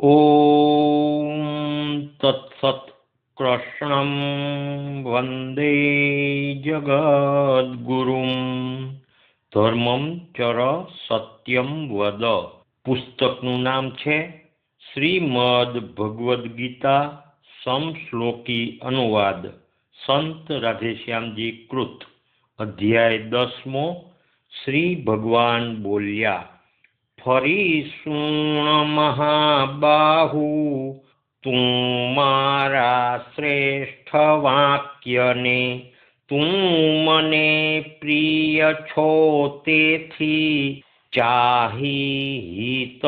ॐ तत्सत् कृष्णं વંદે જગદ્ગુરુમ ધર્મમ ચર સત્યમ વદ પુસ્તકનું નામ છે શ્રીમદ ભગવદ્ ગીતા સમશ્લોકી અનુવાદ સંત રાધેશ્યામજી કૃત અધ્યાય દસમો શ્રી ભગવાન બોલ્યા ફરી સુણ મહાબાહુ, તું મારા શ્રેષ્ઠ વાક્યને તું મને પ્રિય છો તેથી ચાહી હિત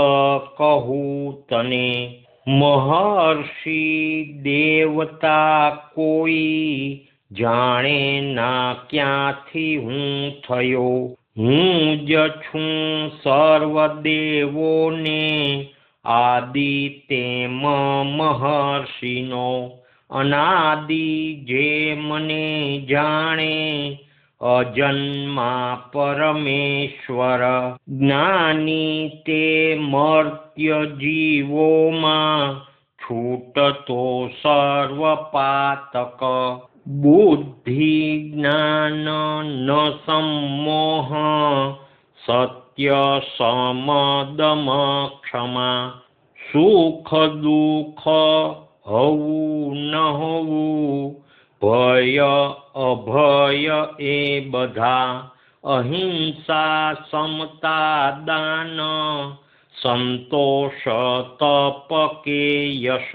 કહું તને. મહર્ષિ દેવતા કોઈ જાણે ના ક્યાંથી હું થયો? હું જ છું સર્વદેવોને આદિ તેમ મહર્ષિનો. અનાદિ જે મને જાણે અજન્મા પરમેશ્વર. જ્ઞાની તે મર્ત્ય જીવોમાં છૂટતો સર્વપાતક. बुद्धिज्ञानो न सम्मोह सत्यसमादमक्षमा सुखदुःख हौ न हौ भय अभय एबा अहिंसा समता दान सन्तोष तपके यश।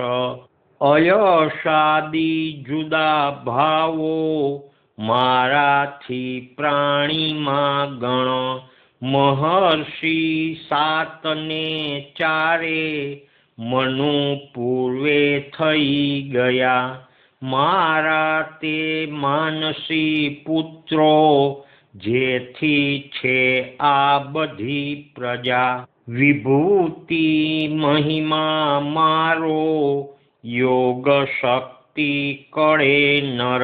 અયશાદી જુદા ભાવો મારાથી પ્રાણીમાં ગણ. મહર્ષિ સાતને ચારે મનુ પૂર્વે થઈ ગયા. મારા તે માનસી પુત્રો જેથી છે આ બધી પ્રજા. વિભૂતિ મહિમા મારો યોગ શક્તિ કળે નર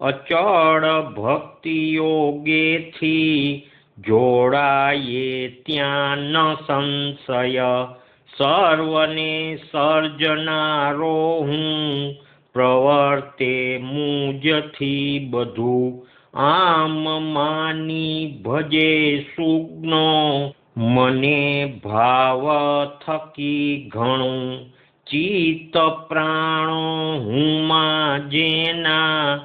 અચળ ભક્તિ યોગેથી જોડાયે ત્યાં ન સંશય. સર્વને સર્જનારો હું પ્રવર્તે મુજથી બધું. આમ માની ભજે સુગ્નો. મને ભાવ થકી ઘણું. ચિત્ત પ્રાણો હું માં જેના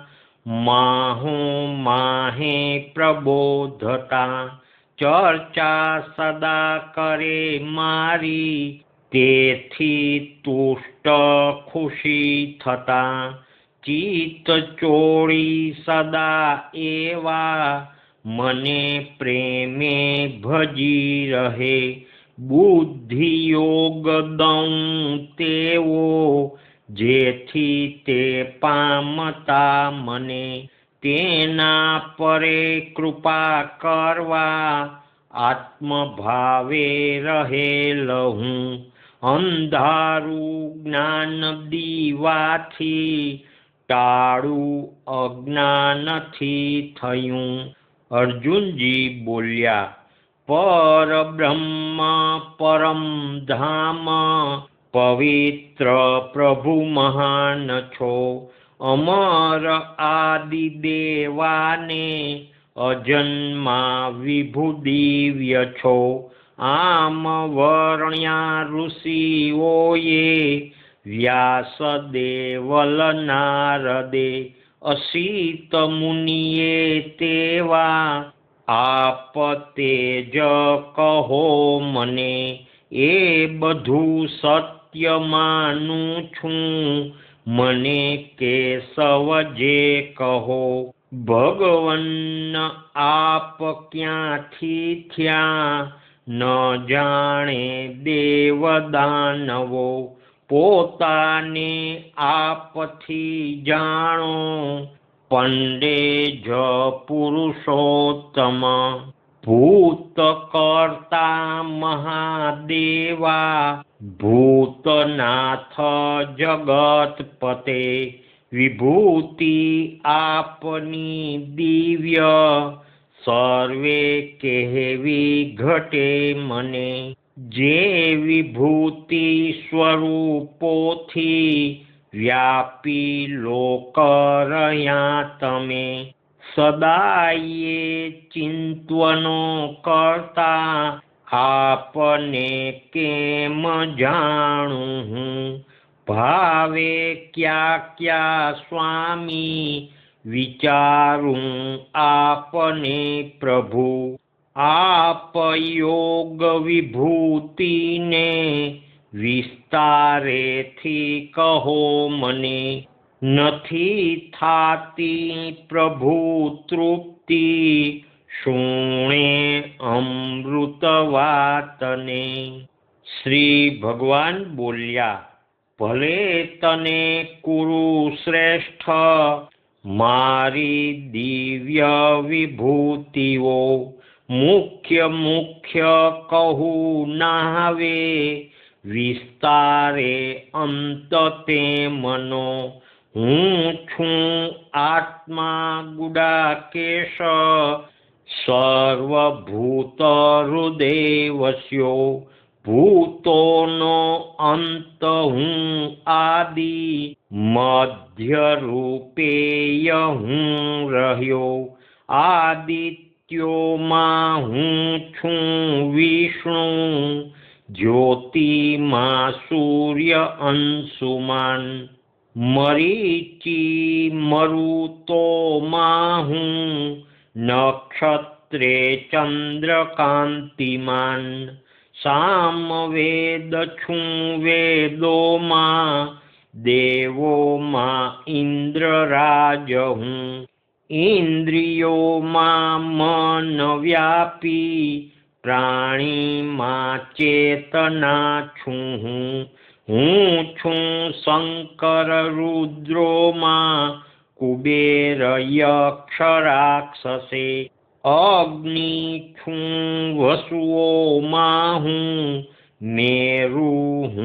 માહો માહે પ્રબોધતા. ચર્ચા સદા કરે મારી, તેથી તુષ્ટ ખુશી થતા. ચિત્ત ચોળી સદા એવા, મને પ્રેમે ભજી રહે. બુદ્ધિ તેઓ જેથી તે પામતા મને તેના પરે કૃપા કરવા આત્મભાવે રહેલ હું. અંધારું જ્ઞાન દીવાથી ટાળું અજ્ઞાનથી થયું. અર્જુનજી બોલ્યા પર બ્રહ્મ પરમ ધામ પવિત્ર પ્રભુ મહાન છો અમર આદિ દેવાને અજન્મા વિભુ દિવ્ય છો આમ વર્ણ્યા ઋષિઓએ વ્યાસ દેવલ નારદે અસીત તેવા આપ તેજ કહો મને, એ બધું સત્ય માનું છું. મને કેશવ જે કહો, ભગવન આપ ક્યાંથી થયા? ન જાણે દેવ દાનવો પોતાને આપથી જાણો. પંડે જ પુરુષોત્તમ ભૂત કરતા મહાદેવા, ભૂતનાથ જગતપતે, વિભૂતિ આપની દિવ્ય, સર્વે કહેવી ઘટે મને, જે વિભૂતિ સ્વરૂપોથી વ્યાપી લોક રહ્યા તમે સદાયે ચિંતવનો કરતા આપને કેમ જાણું હું? ભાવે ક્યા ક્યા સ્વામી વિચારું આપને પ્રભુ? આપ યોગ વિભૂતિને વિસ્તારેથી કહો મને, નથી થાતી પ્રભુ તૃપ્તિ. શુણે અમૃત વાતને. શ્રી ભગવાન બોલ્યા, ભલે તને કુરુશ્રેષ્ઠ મારી દિવ્ય વિભૂતિઓ મુખ્ય મુખ્ય કહું નાવે વિસ્તારે અંત તે મનો, હું છું આત્મા ગુડાકેશ સર્વભૂત હૃદયવસ્યો ભૂતોનો અંત હું આદિ મધ્ય રૂપેય હું રહ્યો, આદિત્યોમાં હું છું વિષ્ણુ જ્યોતિમાં સૂર્ય અંશુમાન, મરીચી મરુતોમાં હું નક્ષત્રે ચંદ્રકાંતિમાન, સામવેદ છું વેદોમાં, દેવોમાં ઇન્દ્રરાજ હું ઇન્દ્રિયોમાં મન વ્યાપી प्राणि मा चेतना छु हु शङ्कर रुद्रो मा कुबेरयक्षराक्षसे। अग्निक्षुं वसुवो माहुं मेरुः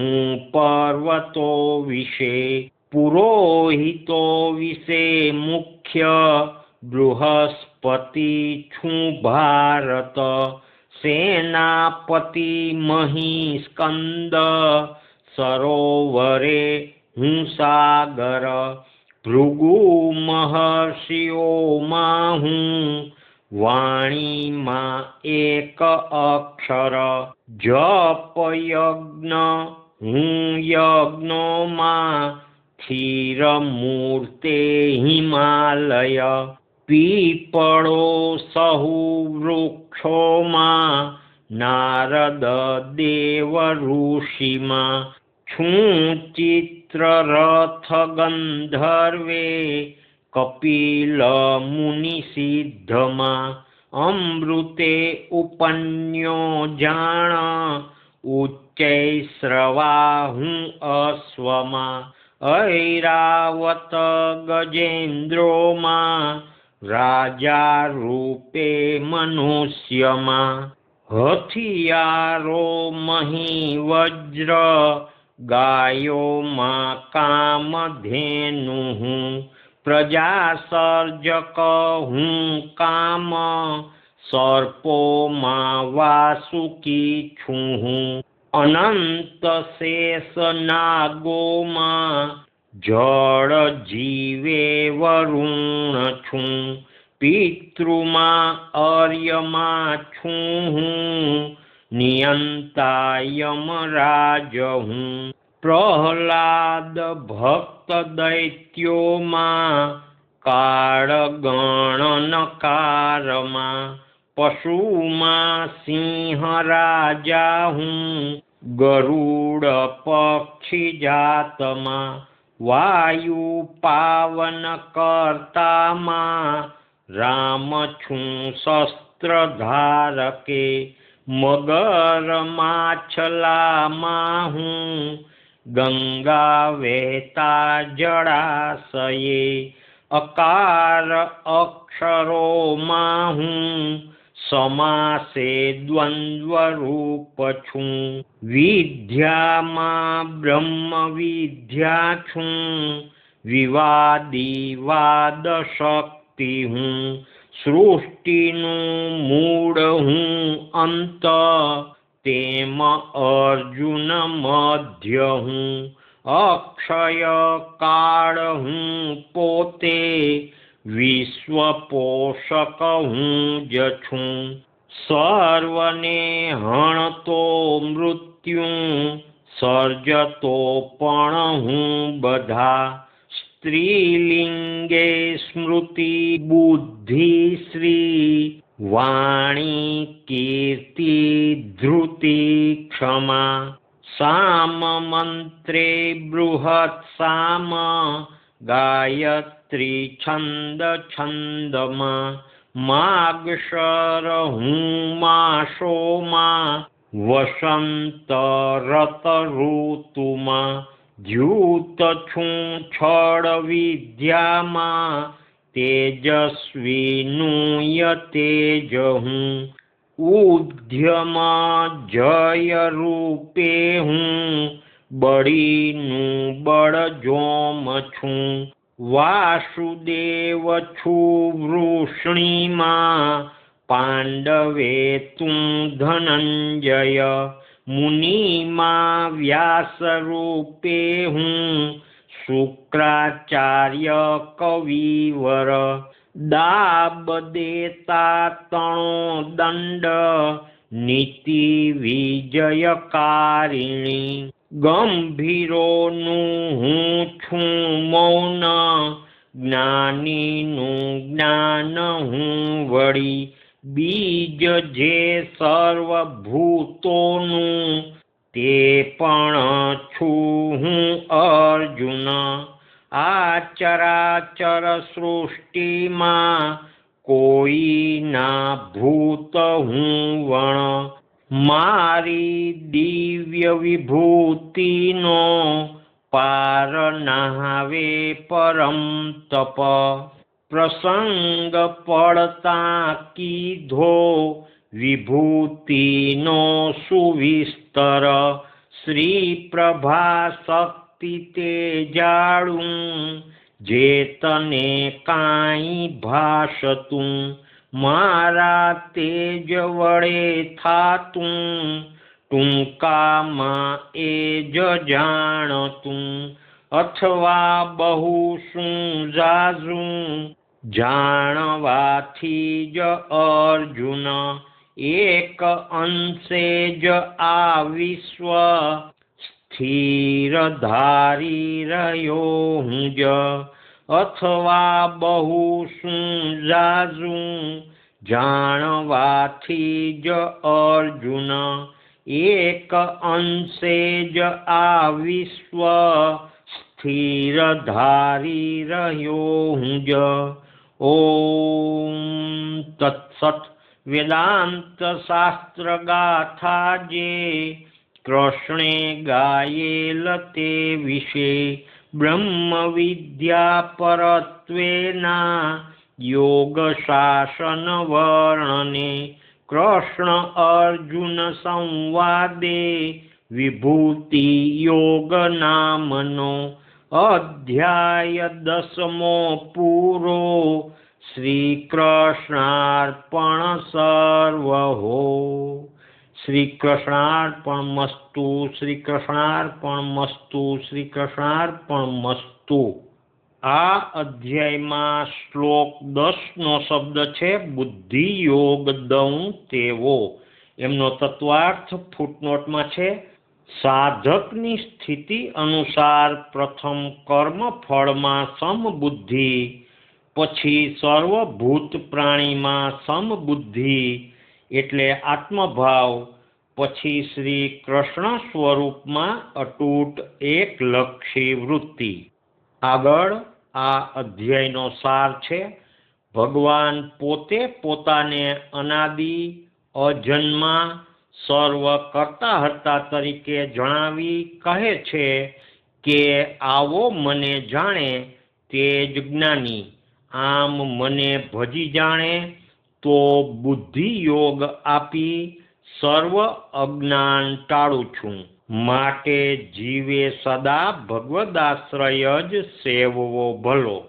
पर्वतो विषे पुरोहितो विषे मुख्य बृहस्पतिक्षु भारत। सेनापतिमहीस्कन्द सरोवरे हुंसागर भृगुमहर्षियो मा हूं वाणीमा एकक्षर जपयज्ञ क्षीरमूर्ते हिमालय। પીપળો સહુ વૃક્ષોમાં, નારદ દેવ ઋષિમાં. છું ચિત્રરથ ગંધર્વે, કપિલ મુનિ સિદ્ધમાં. અમૃતે ઉપન્યો જાણ ઉચ્ચૈશ્રવા હું અશ્વમાં. ઐરાવત ગજેન્દ્રોમાં રાજા રૂપે મનુષ્યમાં હથિયારો મહી વજ્ર ગાયોમાં કામધેનુ હું પ્રજા સર્જક હું કામ, સર્પોમાં વાસુકી છું હું અનંત શેષ નાગોમાં जड वरुणछु पितृमा आर्यमाच्छुः नियन्तायम प्रह्लादभक्तदैत्यो मा काडगणनकारमा पशुमा सिंह गरुडपक्षिजातमा વાયુ પાવન કરતામાં રામ છું શસ્ત્ર ધારકે મગર માછલામાં હું ગંગા વહેતા જળાશયે અકાર અક્ષરોમાં હું समासे द्वन्द्वरूप ब्रह्मविद्यादिवादशक्ति हू सृष्टिनु मूढ हन्त ते अर्जुन मध्य हुँ अक्षय काल विश्वपोषक हु सर्व हणतो मृत्यु सर्जतोप हु बधात्रीलिङ्गे स्मृति बुद्धिश्री वाणी कीर्तिधृतिक्षमा शमन्त्रे बृहत् श्याम गायत છું સર્વને હણતો મૃત્યુ સર્જતો પણ હું બધા સ્ત્રીલિંગે સ્મૃતિ બુદ્ધિ શ્રી વાણી કીર્તિ ધૃતિ ક્ષમા સામ મંત્રે બૃહત સામ ગાયત્રી છંદ છંદમાં માગશર હું માસોમાં વસંત રત ઋતુમાં દ્યુત છું છળ વિદ્યામાં તેજસ્વીનું તેજ હું ઉદ્યમાં જય હું બળીનું બળ જોમ છું વાસુદેવ છું વૃષ્ણિમાં, પાંડવે તું ધનંજય, મુનિમાં વ્યાસ રૂપે હું શુક્રાચાર્ય કવિવર, દાબ દેતા તણો દંડ, નીતિ વિજયકારિણી. ગંભીરોનું હું છું મૌન, જ્ઞાનીનું જ્ઞાન હું વળી. બીજ જે સર્વભૂતોનું, તે પણ છું હું અર્જુન. આ ચરાચર સૃષ્ટિમાં કોઈ ના ભૂત હું વણ. મારી દિવ્ય વિભૂતિનો પાર નહાવે પરમ તપ. પ્રસંગ પડતા કીધો, વિભૂતિનો સુવિસ્તર શ્રી પ્રભા શક્તિ તે જાળું, જે તને કાંઈ ભાષતું મારા તેજ વડે થાતું, ટૂંકામાં એ જ જાણતું. અથવા બહુ શું જાજું જાણવાથી જ અર્જુન, એક અંશે જ આ વિશ્વ સ્થિર ધારી રહ્યો હું જ. અથવા બહુ શું જાજું જાણવાથી જ અર્જુન એક અંશે જ આ વિશ્વ સ્થિર ધારી રહ્યો હું જ ઓમ તત્સત વેદાંત શાસ્ત્ર ગાથા જે કૃષ્ણે ગાયેલ તે વિશે ब्रह्मविद्यापरत्वेन योगशासनवर्णने कृष्ण अर्जुनसंवादे विभूतियोगनामनो अध्यायदशमो पुरो श्रीकृष्णार्पणसर्वहो। શ્રી કૃષ્ણાર્પણ મસ્તુ શ્રી કૃષ્ણાર્પણ મસ્તુ શ્રી કૃષ્ણાર્પણ મસ્તુ આ અધ્યાયમાં શ્લોક દસનો શબ્દ છે બુદ્ધિ યોગ દઉં તેવો. એમનો તત્વાર્થ ફૂટનોટમાં છે, સાધકની સ્થિતિ અનુસાર પ્રથમ કર્મ ફળમાં સમબુદ્ધિ, પછી સર્વભૂત પ્રાણીમાં સમબુદ્ધિ એટલે આત્મભાવ પછી શ્રી કૃષ્ણ સ્વરૂપમાં અટૂટ એક લક્ષી વૃત્તિ. આગળ આ અધ્યાયનો સાર છે, ભગવાન પોતે પોતાને અનાદિ, અજન્મા, સર્વ કરતા હતા તરીકે જણાવી કહે છે કે આવો મને જાણે તે જ જ્ઞાની, આમ મને ભજી જાણે તો બુદ્ધિયોગ આપી સર્વ અજ્ઞાન ટાળું છું. માટે જીવે સદા ભગવદાશ્રય જ સેવવો ભલો.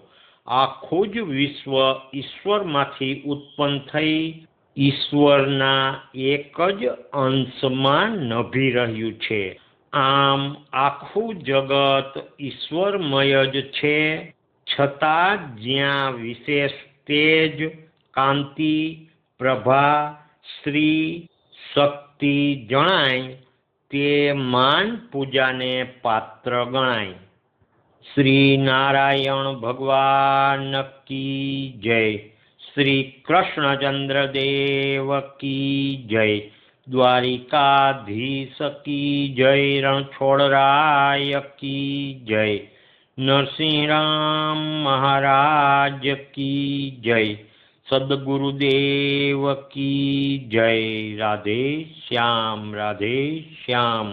આખું જ વિશ્વ ઈશ્વરમાંથી ઉત્પન્ન થઈ ઈશ્વરના એક જ અંશમાં નભી રહ્યું છે. આમ આખું જગત ઈશ્વરમય જ છે. છતાં જ્યાં વિશેષ તેજ કાંતિ, પ્રભા, શ્રી, શક્તિ જણાય, તે માન પૂજાને પાત્ર ગણાય. શ્રી નારાયણ ભગવાન કી જય. શ્રી કૃષ્ણચંદ્ર દેવ કી જય. દ્વારિકાધીશ કી જય. રણછોડરાય કી જય. નરસિંહ રામ મહારાજ કી જય. સદગુરુદેવ કી જય રાધે શ્યામ રાધે શ્યામ